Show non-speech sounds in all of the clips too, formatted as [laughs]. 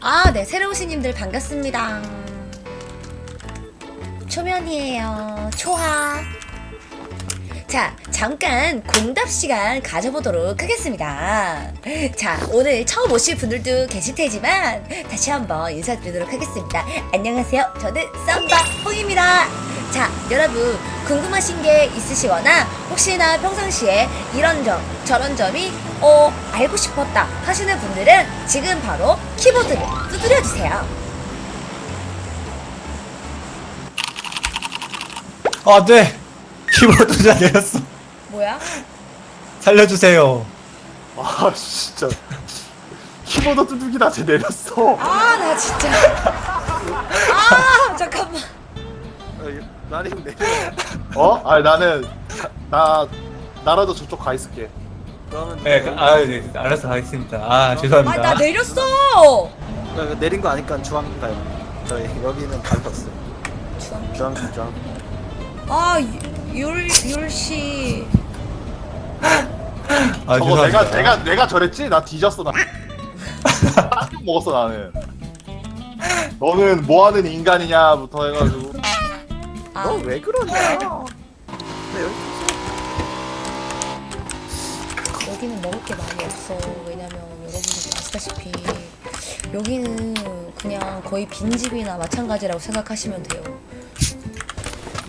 아, 네, 새로 오신 님들 반갑습니다. 초면이에요. 초하. 자, 잠깐 공답 시간 가져보도록 하겠습니다. 자, 오늘 처음 오실 분들도 계실 테지만 다시 한번 인사드리도록 하겠습니다. 안녕하세요. 저는 쌈바 홍입니다. 자, 여러분 궁금하신 게 있으시거나 혹시나 평상시에 이런 점, 저런 점이 어, 알고 싶었다 하시는 분들은 지금 바로 키보드를 두드려 주세요. 아, 네. 키보드 잘 내렸어. 뭐야? 살려주세요. 아 진짜 키보드 두둑이나 제 내렸어. 아, 나 진짜. 아, 잠깐만. 나리 내. 어? 아니 나는 나 나라도 저쪽 가 있을게. 그러면 네, 그- 아, 네, 알아서 하겠습니다. 아, 아, 죄송합니다. 나 내렸어. 그 내린 거 아니까 주황 가요. 저희 여기는 밟았어요. 주황. 주황 주황. 아, 율, 율씨. 아, 저거 내가 죄송합니다. 내가 내가 저랬지? 나 뒤졌어 나. [laughs] 딱 먹었어 나는. 너는 뭐 하는 인간이냐부터 해가지고 아, 너 왜 그러냐? [laughs] 네, 여기 여기는 먹을 게 많이 없어. 왜냐면 여러분들 아시다시피 여기는 그냥 거의 빈집이나 마찬가지라고 생각하시면 돼요.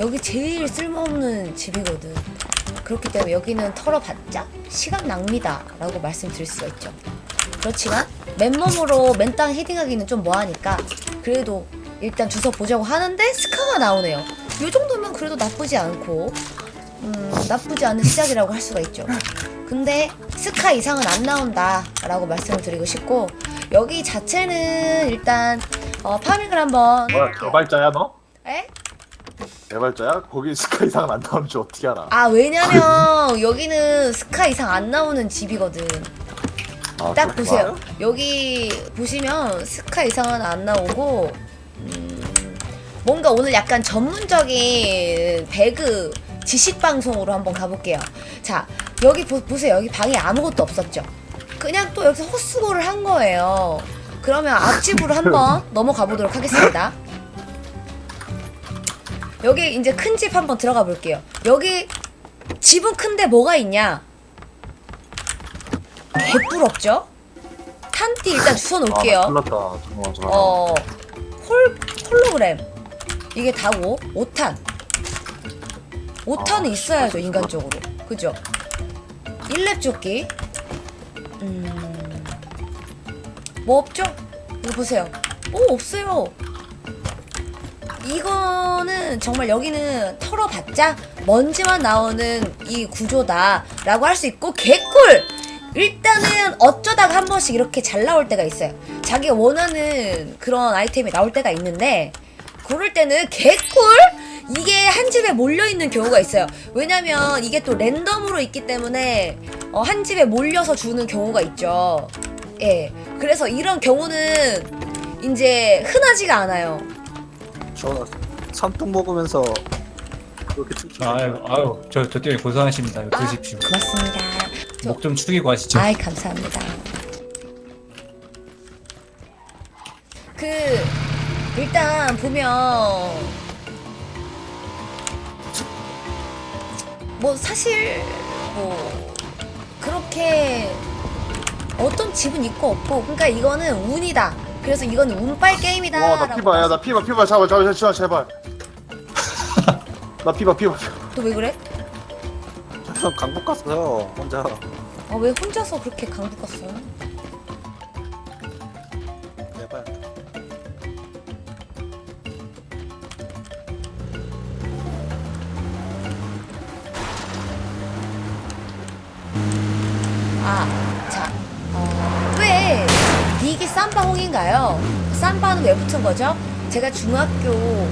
여기 제일 쓸모없는 집이거든. 그렇기 때문에 여기는 털어봤자 시간 낭비다 라고 말씀드릴 수가 있죠. 그렇지만 맨몸으로 맨땅 헤딩하기는 좀 뭐하니까 그래도 일단 주워 보자고 하는데 스카가 나오네요. 이 정도면 그래도 나쁘지 않고 음, 나쁘지 않은 시작이라고 할 수가 있죠. 근데 스카 이상은 안 나온다 라고 말씀을 드리고 싶고 여기 자체는 일단 어, 파밍을 한번 뭐야 해볼게요. 개발자야 너? 에? 개발자야? 거기 스카 이상은 안 나오는 줄 어떻게 알아? 아 왜냐면 [laughs] 여기는 스카 이상 안 나오는 집이거든. 아, 딱 그렇구나. 보세요. 여기 보시면 스카 이상은 안 나오고 음, 뭔가 오늘 약간 전문적인 배그 지식 방송으로 한번 가볼게요. 자 여기 보, 보세요. 여기 방에 아무것도 없었죠. 그냥 또 여기서 헛수고를 한 거예요. 그러면 앞집으로 한번 [laughs] 넘어가 보도록 하겠습니다. 여기 이제 큰 집 한번 들어가 볼게요. 여기 집은 큰데 뭐가 있냐? 개뿔 없죠? 탄티 일단 주워 놓을게요. 아. 잠깐만 잠깐만. 어, 홀, 홀로그램. 이게 다고, 5탄. 5탄은 아, 있어야죠, 진짜 인간적으로. 그죠? 1렙 조끼. 음. 뭐 없죠? 이거 보세요. 오, 없어요. 이거는 정말 여기는 털어봤자 먼지만 나오는 이 구조다 라고 할 수 있고 개꿀! 일단은 어쩌다가 한 번씩 이렇게 잘 나올 때가 있어요. 자기가 원하는 그런 아이템이 나올 때가 있는데 그럴 때는 개꿀! 이게 한 집에 몰려 있는 경우가 있어요. 왜냐면 이게 또 랜덤으로 있기 때문에 어, 한 집에 몰려서 주는 경우가 있죠. 예. 그래서 이런 경우는 이제 흔하지가 않아요. 저 삼통 먹으면서 그렇게 춤추. 아유, 아유, 저, 저 때문에 고생하십니다. 이거 아, 드십시오. 고맙습니다. 저- 목 좀 축이고 하시죠. 아이 감사합니다. 그 일단 보면 뭐 사실 뭐 그렇게 어떤 집은 있고 없고 그러니까 이거는 운이다. 그래서 이거는 운빨 게임이다. 와, 나 피바야, 나 피바, 피바, 잡아, 잡아, 잡아, 제발. [laughs] 나 피바, 피바. 또왜 그래? 저 [laughs] 강북 갔어요. 혼자. 아 왜 혼자서 그렇게 강북 갔어? 제 쌈바홍인가요? 쌈바는 왜 붙은 거죠? 제가 중학교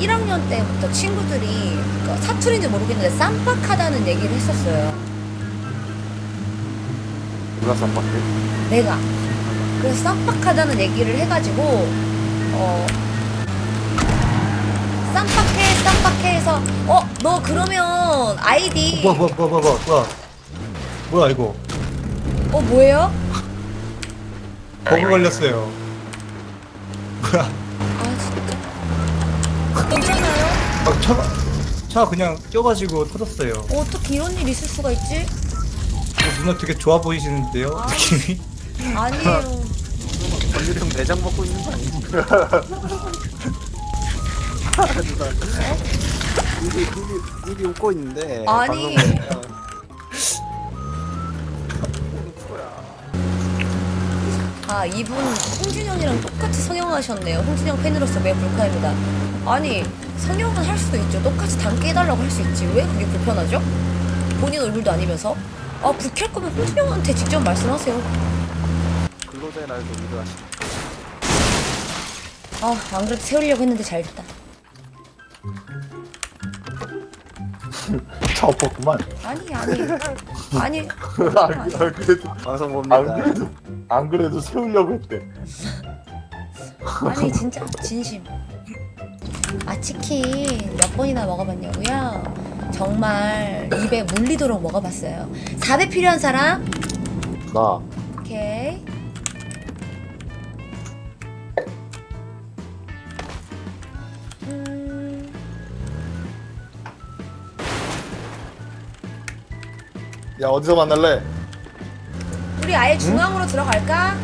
1학년 때부터 친구들이 그 사투리인지 모르겠는데 쌈박하다는 얘기를 했었어요. 누가 쌈박해? 내가. 그래서 쌈박하다는 얘기를 해가지고, 어, 쌈박해, 쌈박해 해서, 어, 너 그러면 아이디, 뭐야, 뭐야, 뭐야, 뭐야. 뭐야, 이거. 어, 뭐예요? 버그 걸렸어요. 뭐야? 아 진짜? 괜찮아요? 아, 차가 차가 그냥 껴가지고 터졌어요. 어, 어떻게 이런 일 있을 수가 있지? 누나 되게 좋아 보이시는데요 아. 느낌이? [laughs] 아니에요. 권유령 내장 먹고 있는 거 아니지? 누나 [laughs] 일이 일이 일이 웃고 있는데 아니. 방금 아 이분 홍진영이랑 똑같이 성형하셨네요. 홍진영 팬으로서 매우 불쾌합니다. 아니 성형은 할 수도 있죠. 똑같이 담게 해달라고 할 수 있지. 왜 그게 불편하죠? 본인 얼굴도 아니면서. 아 불쾌할 거면 홍진영한테 직접 말씀하세요. 근로자의 날도 하시. 아안 그래도 세우려고 했는데 잘 됐다. [laughs] 차엎었구만. 아니 아니 아니 안, [laughs] 안 그래도 방송 봅니다. 안 그래도 안 그래도 세우려고 했대. 아니 진짜 진심. 아 치킨 몇 번이나 먹어봤냐고요? 정말 입에 물리도록 먹어봤어요. 4배 필요한 사람? 나 야 어디서 만날래? 우리 아예 중앙으로 들어갈까?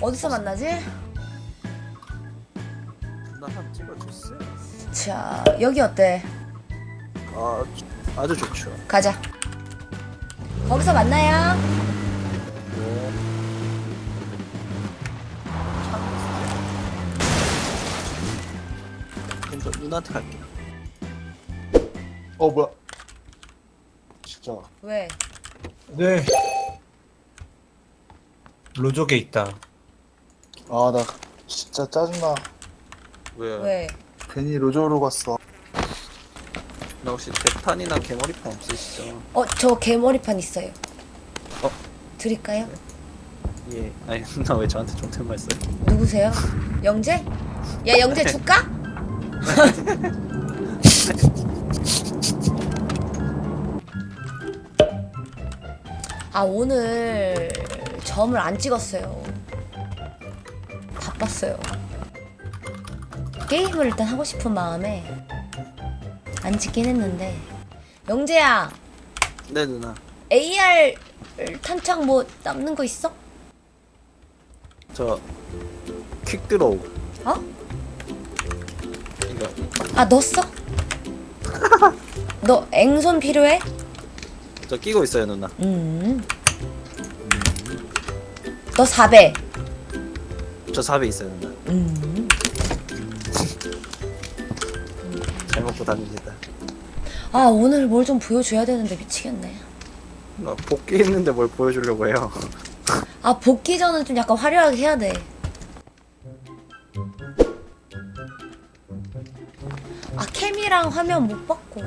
어디서 만나지? 누나 한 찍어주세요. 자, 여기 어때? 아 아주 좋죠. 가자. 거기서 만나요. 그럼 저 누나한테 갈게. 어 뭐야? 진짜 왜? 네. 로족에 있다. 아 나 진짜 짜증나. 왜? 왜? 괜히 로저로 갔어. 나 혹시 대탄이나 개머리판 없으시죠? 어, 저 개머리판 있어요. 어? 드릴까요? 예. 아니 [laughs] 누나 왜 저한테 존댓말 써요? 누구세요? 영재? 야, 영재 [laughs] 줄까? [laughs] 아, 오늘 점을 안 찍었어요. 바빴어요. 게임을 일단 하고 싶은 마음에 안 찍긴 했는데. 영재야, 네 누나. AR 탄창 뭐 남는 거 있어? 저 퀵드로우. 어? 이거 아, 넣었어? [laughs] 너 앵손 필요해? 저 끼고 있어요 누나. 음. 너 4배. 저 4배 있어요 누나. 음. 잘 먹고 다닙니다. 아, 오늘 뭘 좀 보여줘야 되는데 미치겠네. 나 복귀했는데 뭘 보여주려고 해요. 아, 복귀 전은 좀 약간 화려하게 해야 돼. 아, 캠이랑 화면 못 받고.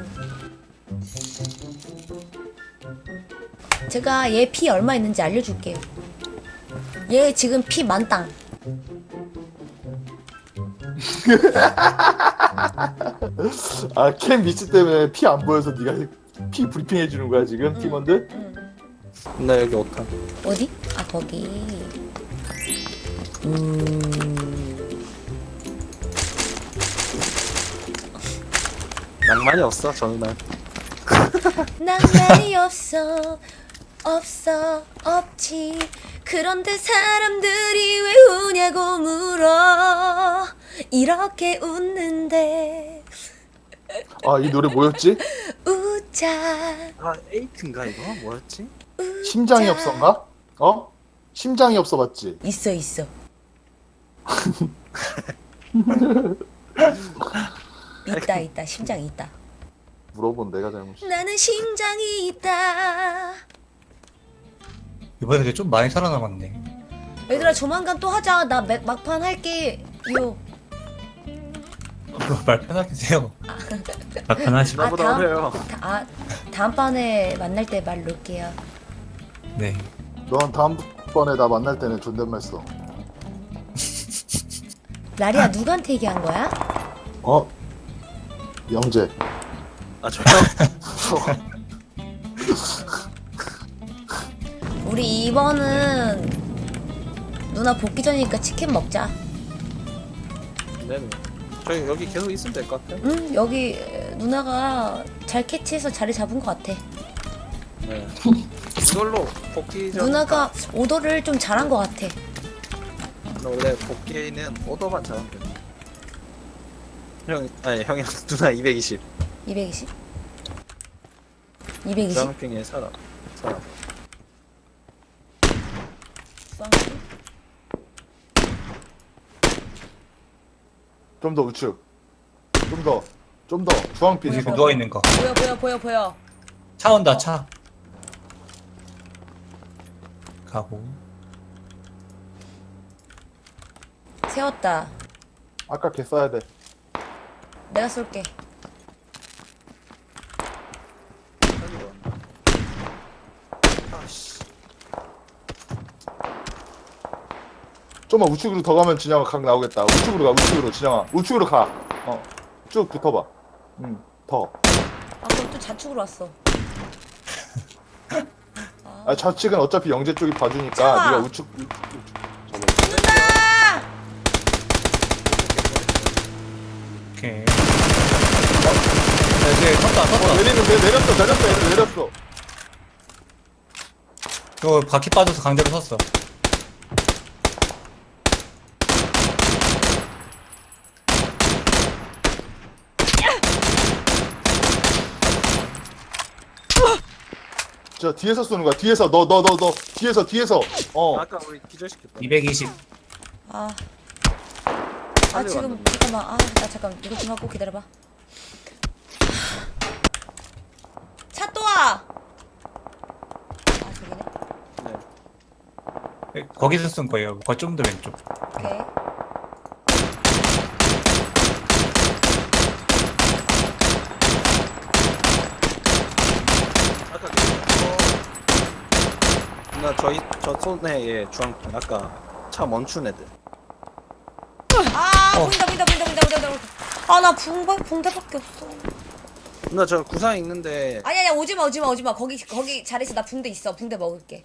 제가 얘 피 얼마 있는지 알려줄게요. 얘 지금 피 만땅. [laughs] 아캠 미스 때문에 피 안 보여서 네가 피 브리핑 해주는 거야 지금 팀원들? 응. 나 여기 5탄. 어디? 아, 거기. 낭만이 없어 저 누나. [laughs] 낭만이 없어 없어 없지 그런데 사람들이 왜 우냐고 물어 이렇게 웃는데 아 이 노래 뭐였지? [laughs] 웃자 아 에이트인가 이거 뭐였지? 심장이 없어인가? 어? 심장이 없어 맞지? 있어 있어 [laughs] 있다 있다 심장이 있다 물어본 내가 잘못이. 나는 심장이 있다 이번에 좀 많이 살아남았네. 얘들아 조만간 또 하자 나 맥- 막판 할게 요 뭐, 말 편하게 세요. 막판하시고. 아, 나보다 다음- 어려요. 다, 아 다음번에 만날 때 말 놓을게요 네. 넌 다음번에 나 만날 때는 존댓말 써. 라리야 누구한테 얘기한 거야? 어? 영재. 아 저요? [laughs] 2번은 누나 복귀 전이니까 치킨 먹자. 네네. 저희 여기 계속 있으면 될 것 같아요. 응 여기 누나가 잘 캐치해서 자리 잡은 것 같아. 네. [laughs] 이걸로 복귀 전 누나가 오더를 좀 잘한 것 같아. 원래 복귀는 오더만 잘하면 돼. 형 아니 형이 [laughs] 누나 220. 220? 220? 주황핑에 살아. 살아. 좀 더 우측. 좀 더. 좀 더. 주황빛. 여기 누워 있는 거. 보여 보여 보여 보여. 차 온다 차. 가고. 세웠다. 아까 걔 써야 돼. 내가 쏠게. 살리러 왔나? 아씨. 좀만 우측으로 더 가면 진영아 각 나오겠다. 우측으로 가. 우측으로 진영아. 우측으로 가. 어. 쭉 붙어봐. 응. 더. 아 그럼 또 좌측으로 왔어. 아 좌측은 어차피 영재 쪽이 봐주니까 차! 네가 우측. 우측, 우측. 누나! 오케이. 어? 이제 섰다 어, 섰다. 내리는데 내렸어 내렸어 얘들 내렸어. 이거 바퀴 빠져서 강제로 섰어. 저 뒤에서 쏘는 거야. 뒤에서 너 너 너 너 뒤에서 뒤에서. 어. 아까 우리 기절시켰다. 220. 아. 아 지금. 잠깐만 아 나 잠깐 이거 좀 하고 기다려봐. 차 또 와. 아 저기네. 네. 거기서 쓴 거예요. 거좀더 왼쪽. 오케이. 아까 그 어. 누나 저희 저 손에 예 주황핑 아까 차 멈춘 애들. 아 어. 보인다 보인다 보인다 보인다 보인다 보인다. 아나 붕대 붕대밖에 없어. 누나 저 구상 있는데 아니 아니 오지마 오지마 오지마 거기 거기 자리에서 나 붕대 있어 붕대 먹을게.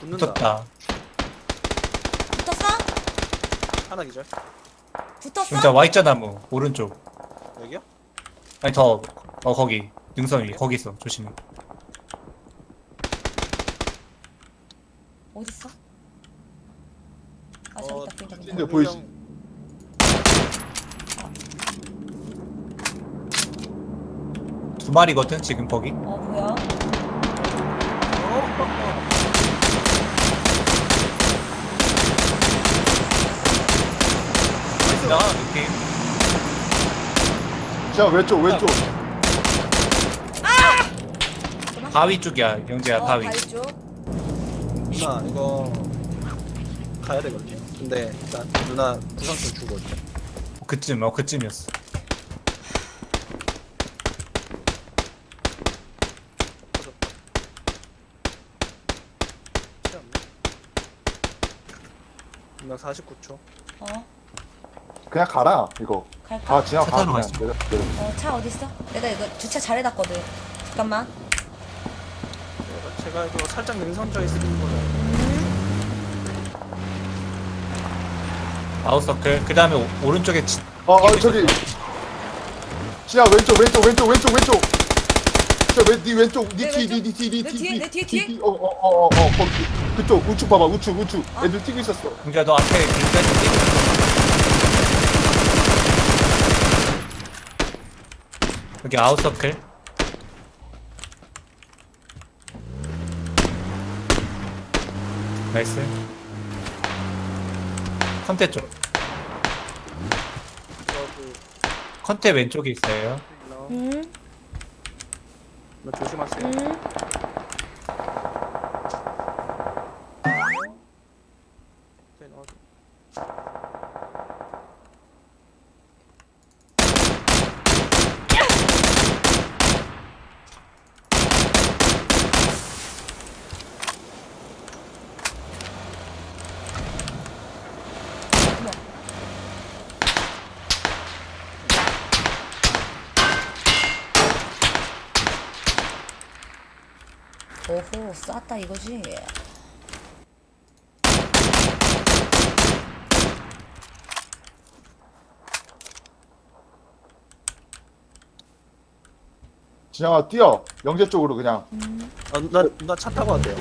붙는다. 붙었다. 붙었어? 하나 기절. 붙었어? 진짜 Y자 나무 오른쪽. 여기요? 아니 더. 어 거기 능선 위 거기 있어 조심히. 어디 있어? 아 저기 어, 있다 보인다 보인다. 근데 보이지? 두 마리거든 지금 거기. 어 뭐야? 나 느낌. 진영 왼쪽 왼쪽. 바위 쪽이야 영재야 어 바위. 바위 쪽. 누나 이거 가야 되거든요. 근데 일단 누나 구상 좀 주고 올게. 그쯤 어 그쯤이었어. 터졌다. 피 없네. 누나 49초. 어 그냥 가라 이거. 갈까? 가 진영 차가 타러 그냥. 가시죠. 내려, 내려. 어 차 어디 있어? 내가 이거 주차 잘해놨거든. 잠깐만. 제가- 이거 살짝 능선져 있는 걸로. 아웃서클. 그 다음에 오른쪽에 치, 어, 어 저기. 진영 왼쪽 왼쪽 왼쪽 왼쪽 왼쪽. 저왼네 왼쪽 내 니뒤 왼쪽? 니뒤 내 뒤에, 내 뒤에, 뒤에? 어어어어 어, 거기 그쪽 우측 봐봐 우측 우측. 애들 뛰고 있었어. 영재야 너 앞에 길까지. 여기 아웃서클. 나이스. 컨테 쪽. 저그 컨테 왼쪽에 있어요. 응? 누나 조심하세요. 응? 오호 쌌다 이거지 진영아 뛰어 영재 쪽으로 그냥 아, 나나 차 타고 왔대요.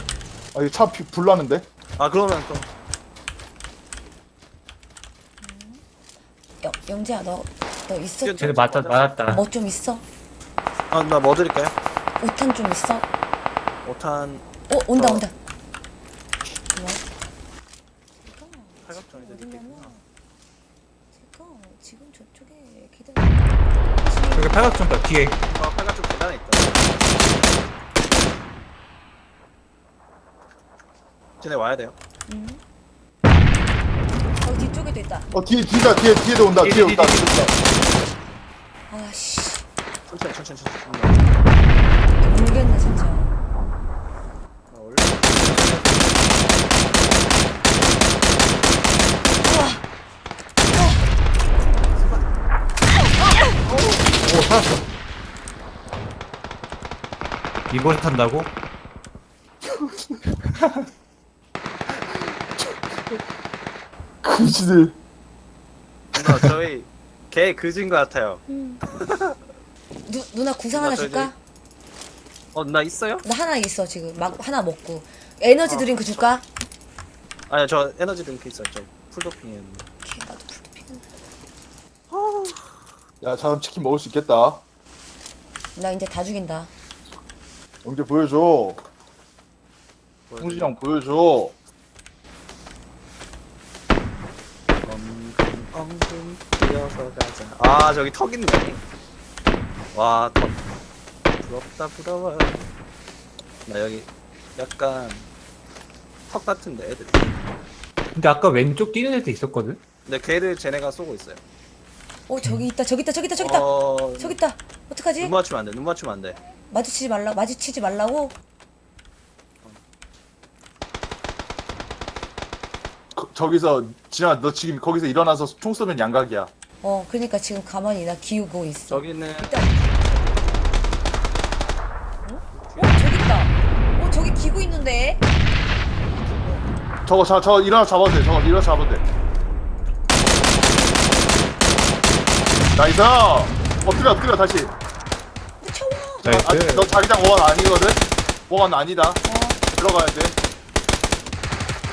아 이거 차 피- 불나는데 아 그러면 좀 영, 영재야 너 너 있어? 쟤 맞다 맞았다 뭐 좀 있어? 아나 뭐 드릴까요? 우탄 좀 있어? 5탄 어 온다 어. 온다 뭐? 팔각정이 드릴게요. 어디냐면 제가 지금 저쪽에 기다려 여기 팔각정가 뒤에. 아 팔각정 계단에 있다. 쟤네 와야 돼요. 응. 어 뒤쪽에도 있다 어 뒤에 뒤다 뒤에 뒤에도 온다 뒤에, 온다 뒤에. 뒤에 온다 아씨 천천히 천천히 천천히. 모르겠네 진짜 아, 원래 오 살았어. [laughs] 이걸 탄다고? 그지들 누나 저희 개 그진 것 같아요. 누, 누나 구상 하나 저 줄까? 어나 있어요? 나 하나 있어 지금 막 하나 먹고 에너지 어. 드링크 줄까? 아니 저 에너지 드링크 있어요. 저 풀도핑이었는데. 오케이 나도 풀도핑 야 자람 치킨 먹을 수 있겠다 나 이제 다 죽인다 영재 보여줘 홍진이 형 보여줘 엉금 엉금 뛰어서 가자. 아 저기 턱 있네. 와 턱. 부럽다 부러워. 나 여기 약간 턱 같은데 애들. 근데 아까 왼쪽 뛰는 애도 있었거든. 근데 걔를 쟤네가 쏘고 있어요. 어 저기 있다 저기 있다 저기 있다 저기 있다 어, 저기 있다 어떡하지? 눈 맞추면 안 돼. 눈 맞추면 안 돼. 마주치지 말라 마주치지 말라고? 거- 저기서 진영아 너 지금 거기서 일어나서 총 쏘면 양각이야 어 그러니까 지금 가만히 나 기우고 있어 저기는 있다 어? 어 저기 있다 어 저기 기고 있는데 저거 저, 저 일어나 잡아도 돼 저거 일어나 잡아도 돼 나이스 엎드려 엎드려 다시 무서워 아, 나이스. 너 자기장 원아니거든 원아니다 어 들어가야 돼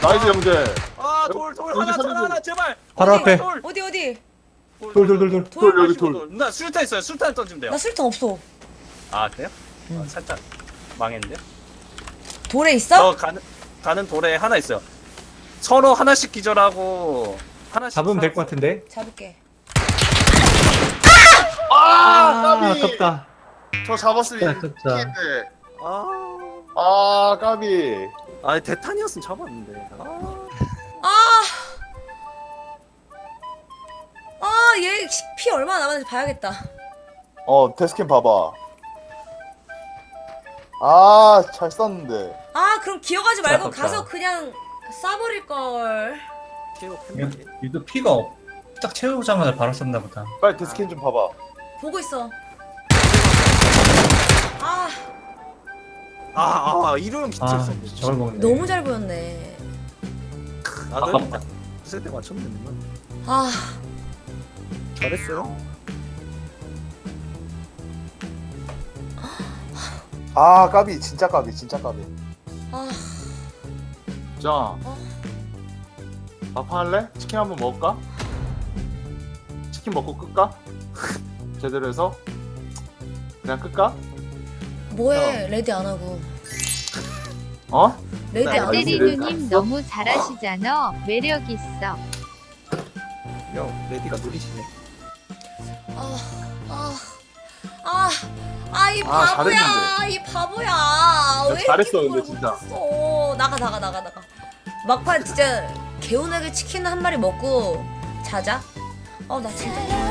나이스 영재 아돌 돌 여기 하나. 천 하나 제발. 바로 어디? 앞에. 돌. 어디 어디 돌, 돌, 돌, 돌. 돌 여기 돌 누나 술탄 있어요. 술탄 던지면 돼요. 나 술탄 없어 아 그래요? 응. 아, 살짝 망했는데요? 돌에 있어? 저 가는 가는 돌에 하나 있어요. 서로 하나씩 기절하고 하나씩 잡으면 될 것 같은데. 잡을게 아 아 까비 아깝다. 저 잡았으면 아깝다. 이기는데 아, 아 까비 아 대탄이었으면 잡았는데. 아, 아! 아, 얘 피 얼마 나 남았는지 봐야겠다. 어 데스캠 봐봐 아 잘 쐈는데 아, 그럼 기어가지 말고 아깝다. 가서 그냥 쏴버릴걸. 피로 팬들이. 얘도 피가 없. 딱 채우자마자 바로 썼나 보다. 빨리 데스캠 좀 봐봐 보고 있어. 아, 아, 아 이러면 기체 아 있어. 저걸 먹네. 너무 잘 보였네. 나도 아깝다. 두세 대 맞췄는데. 아, 잘했어요. 아 까비 진짜 까비 진짜 까비 아, 자 어. 밥판 할래? 치킨 한번 먹을까? 치킨 먹고 끌까? 제대로 해서 그냥 끌까? 뭐해? 레디 안 하고. 어? 레디 네, 안 하고. 레디. 때리누님 너무 잘하시잖아. 매력 있어. 형 레디가 느리시네. 아, 아, 아, 아, 이 아, 바보야. 잘했는데. 이 바보야. 왜 잘했어, 근데 진짜. 못했어? 나가, 나가, 나가, 나가. 막판 진짜 개운하게 치킨 한 마리 먹고 자자. 어, 나 진짜.